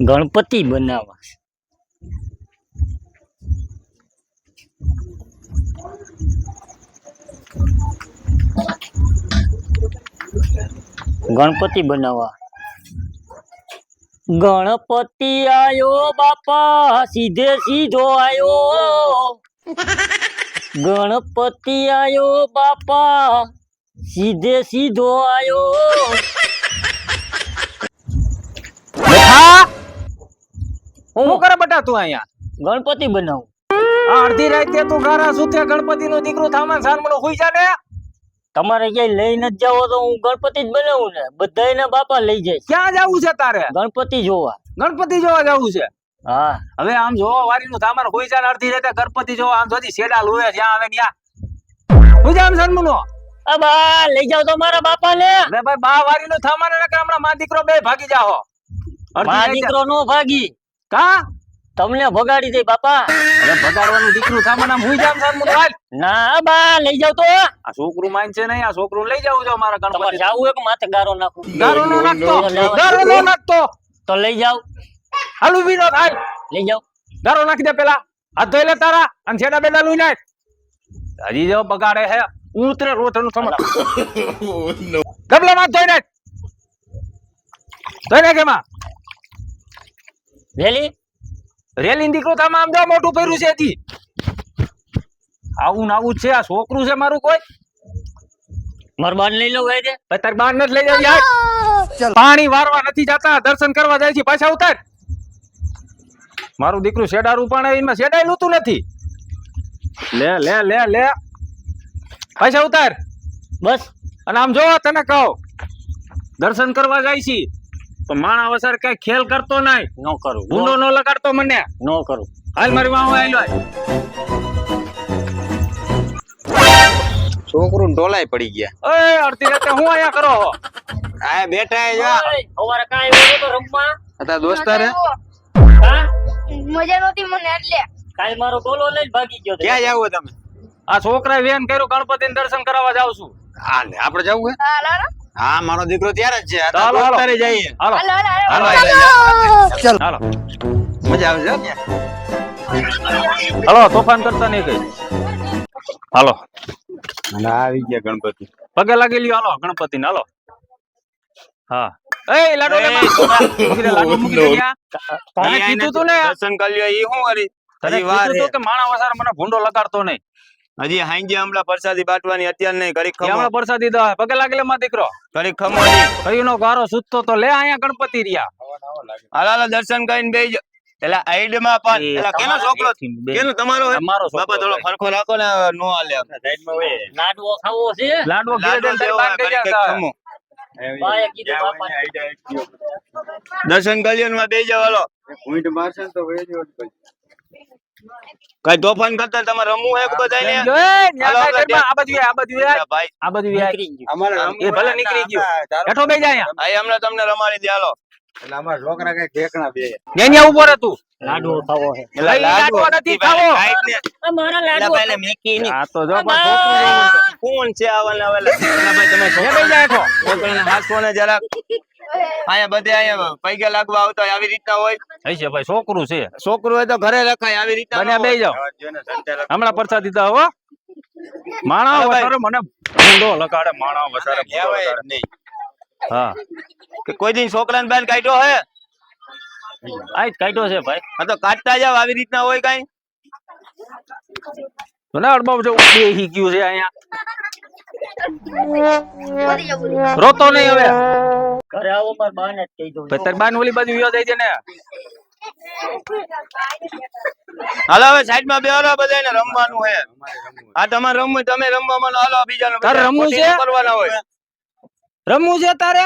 ગણપતિ બનાવવા. ગણપતિ બનાવવા. ગણપતિ આયો બાપા સીધે સીધો આયો. ગણપતિ આયો બાપા. સીધે સીધો આયો. હા કરે બટા તું અહીંયા? ગણપતિ બનાવું. આ અડધી રાતે તું ગારા સુતે ગણપતિ નો દીકરો થામા સાનમણો હુઈ જા ને. તમારે ક્યાંય લઈ જ જાવો તો હું ગણપતિ જ બનાવું ને. બધાયના બાપા લઈ જાય. ક્યાં જવું છે તારે? ગણપતિ જોવા. ગણપતિ જોવા જવું છે? હા. હવે આમ જો વારીનું થામાન હુઈ જા ને અડધી રાતે ગણપતિ જોવા આમ જોજી શેડા લુએ જ્યાં આવે ત્યાં. હું જામ સાનમણો આ લઈ જાવ તો મારા બાપા ને લે ભાઈ બા વારીનું થામાન ને હમણાં માં દીકરો બે ભાગી જાહો. મા દીકરો નો ભાગી. કા? તમને ભગાડી દે બાપા. અરે ભગાડવાનું દીકરું થામાન આમ હુઈ જા આમ હાલ. ના બા લઈ જાવ તો. આ છોકરું માન છે નહીં આ છોકરું લઈ જાવ જો મારા ગણપતિ. જાવું એક માથે ગારો નાખું ગારો નો નાખતો ગારો નો નાખતો. તો લઈ જાવ હાલ ઊભી નો થાય લઈ જાવ ધારો નાખી દે પેલા. હાથ ધોઈ લે તારા અને છેડા બેડા લઈ નાખ. હજી જો બગાડે હે ઉતરે રોતનું સમજ ડબલામાં ધોઈ નાખ. ધોઈ નાખ એમાં. રેલી? રેલી દીકરો તમે આમ જો મોટું કર્યું છે હજી. આવું ને આવું જ છે. આ છોકરું છે મારું કોઈ. માર બાન લઈ લઉં દે ભાઈ તાર બાર નથી લઈ જાવ યાર પાણી વારવા નથી જતા. દર્શન કરવા જાય છે. પાછા ઉતાર. મારું દીકરું શેડારું પણ એમાં શેડાય લૂતું નથી. લે લે લે લે. પૈસા ઉતાર. બસ. અને આમ જો તને કહો. દર્શન કરવા જાય છે. તો માણા વસર કઈ ખેલ કરતો નહીં નો કરું. ભૂંડો નો લગાડતો મને. નો કરું. હાલ મારી વાહ હાલ છોકરું ઢોલાય પડી ગયા. એ અડધી રાતે હું અહીંયા કરો હો? આ બેઠા હે જા ઓય, સવારે નતો રમવા. હતા દોસ્તાર? હા મજા નહોતી મને એટલે. કાલ મારો બોલો લઈને ભાગી ગયો ક્યાં જાવ તમે? આ છોકરા વેન કર્યું ગણપતિ દર્શન કરાવવા જાવ છું. હા ને આપણે જવું હે? હા મારો દીકરો ત્યારે જ છે. હાલો, હાલો. જઈએ હાલો હાલો. હાલો ચાલો. હાલો મજા આવે છે હાલો તોફાન કરતા નહીં કઈ હાલો. આવી ગયા ગણપતિ. પગે લાગી લ્યો હાલો ગણપતિ ને હાલો. હા. એ લાડુ લે એ, મૂકી દે, લાડુ મૂકી દે ત્યાં. તને કીધું તું ને દર્શન કરી ઈ તને વાર કીધું કે માણા વસાર મને ભૂંડો લગાડતો નહીં. હજી હાંજે હમણાં પ્રસાદી બાટવાની અત્યાર નહીં ઘડીક ખમો. હમણાં પ્રસાદી દા પગે લાગી માં દીકરો. ઘડીક ખમો કયું નો ગારો સૂતતો તો લે આયા ગણપતિ રહ્યા. હાલો હાલો દર્શન કરીને બેસી જાઓ. પેલા આઈડમાં પણ એ કેનો છોકરો? કેનો તમારો અમારો બાપા થોડો ફરખો રાખો ને નો લાડવો ખાવો છે? લાડવો ઘેર જઈને. ખમો. દર્શન કરી લ્યો ને માં બેસી કઈ તોફાન કરતા તમારે રમવું હે. બધા આ આ આ. એ ભલે નીકળી ગયું. હેઠો બેસી જા અહીંયા. હમણાં તમને રમાડી દે હાલો. ન્યા ન્યા ઊભો રહે તું. લાડવો ખાવો છે લાડવો લાડવો નથી ખાવો. ખાઈ જ ને. આ મારા લાડવો ભાઈ, મેકી ની. આ તો જો પણ છોકરું જેવું છે. કોણ છે આવાના વાલા? ભાઈ, તમે ન્યા બેસી જા હેઠો. છોકરાને હાંસવો ને જરા અહીંયા બધે આયા પૈગા લાગવા આવતા હોય આવી રીતના હોય છે ભાઈ છોકરું છે છોકરું હોય તો ઘરે રખાય આવી રીતના બને ન જાવ. હમણાં પરસાદ દીધા હો માણા. વસારે મને ભૂંડો લગાડે માણા વસારે કહેવાય નહીં. હા કે કોઈ દિન છોકરાને બેન કાઢ્યો હે આ જ કાઢ્યો છે ભાઈ હા તો કાઢતા જાવ આવી રીતના હોય કાઈ ના અડબાવ જેવું બેહી ગયું છે અહીંયા. રોતો નહીં હવે. ઘરે આવો મારા બાન જ કહી દઉં. ભાઈ બાન ઓલી બાજુ યો જાય છે ને. હાલો હવે સાઈડમાં બેહો બધાને રમવાનું હે આ તમારે રમવું તમે રમવામાં હાલો બીજાનું તારે રમવું છે? ન કરવાના હોય. રમવું છે તારે?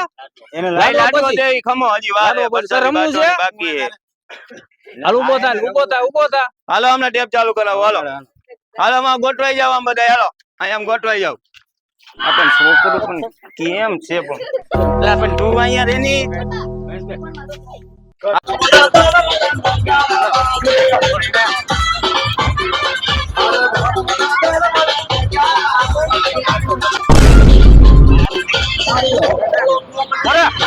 લાઈ લાડવો પછી. દે ખમો હજી વાર રમવું છે? બાકી હે હાલ ઊભો થા ઊભો થા ઊભો થા. હાલો હમણાં ટેપ ચાલુ કરાવો હાલો. હાલો માં ગોઠવાઈ જાવ આમ બધા. હાલો, અહીંયા આમ ગોઠવાઈ જાવ આપણ છોકરો પણ કેમ છે પણ? એટલે પણ તું અહીંયા રે ની અરે!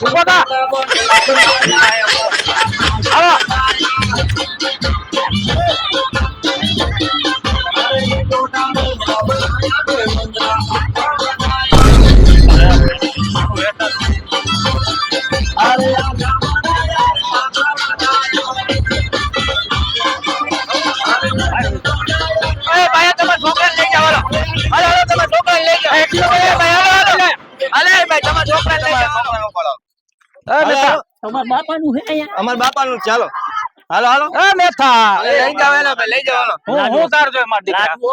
Bota! તમારા બાપાનું હે અહીંયા? અમારા બાપાનું ચાલો હાલો. હાલો એ મેથા લઈ જાઓ ભાઈ, લઈ જાઓ હું હું તાર જોઈ માર દીકરા. લાડવો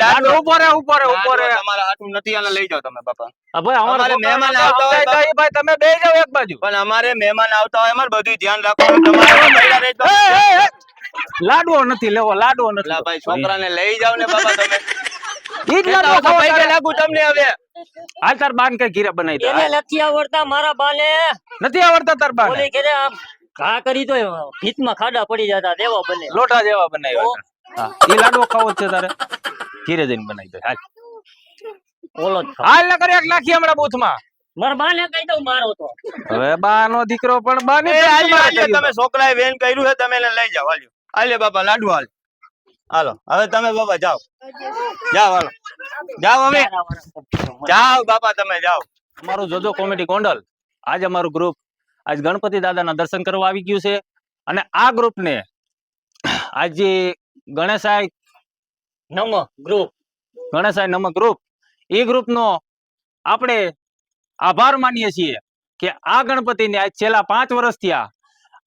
લાડુ લાડુ ઊભો રે ઊભો રે ઊભો રે લાડુ તમારા હાથું નથી આને લઈ જાઓ તમે બાપા. ભાઈ અમારે મહેમાન આવતા હોય આવતા ભાઈ તમે બે જાવ એક બાજુ. પણ અમારે મહેમાન આવતા હોય અમારે બધું ધ્યાન રાખવાનું તમારે મહિલા. લાડવો નથી લેવો લાડવો નથી લા ભાઈ છોકરાને લઈ જાઓ ને બાપા તમે. લાગુ તમને હવે. હાલ તાર બાન કઈ ઘીરે બનાવી દે. એને નથી આવડતા મારા બાને. નથી આવડતા તાર બાન. ઓલી ઘરે ઘા કરી તો ભીતમાં ખાડા પડી જતા દેવા બને. લોટા જેવા બનાવ્યા છે. લાડવો ખાવો છે તારે. ઘીરે જઈને બનાવી દે. હાલ. ઓલો. હાલ ના કરી એક નાખી હમણાં બૂથમાં. મારા બાને કહી દઉં મારો તો. હવે બા નો દીકરો પણ બાને તમે છોકરાએ વેન કર્યું છે તમે એને લઈ જાઓ હાલ્યો. હાલે બાપા લાડુ હાલ. હાલો, હવે તમે બાપા જાઓ. જાઓ, હાલો. જાઓ હવે જાઓ બાપા તમે, જાઓ. અમારું જોજો કોમેડી ગોંડલ. આજ અમારું ગ્રુપ આજ ગણપતિ દાદાના દર્શન કરવા આવી ગયું છે. અને આ ગ્રુપને આજે ગણેશાય નમ ગ્રુપ ગણેશાય નમ ગ્રુપ એ ગ્રુપનો આપણે આભાર માનીએ છીએ કે આ ગણપતિને આજ છેલ્લા પાંચ વર્ષ થયા.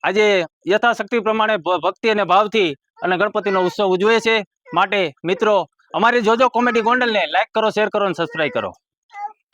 આજે યથાશક્તિ પ્રમાણે ભક્તિ અને ભાવથી અને ગણપતિનો ઉત્સવ ઉજવે છે. માટે મિત્રો, અમારી જોજો કોમેડી ગોંડલને લાઈક કરો શેર કરો અને સબસ્ક્રાઈબ કરો.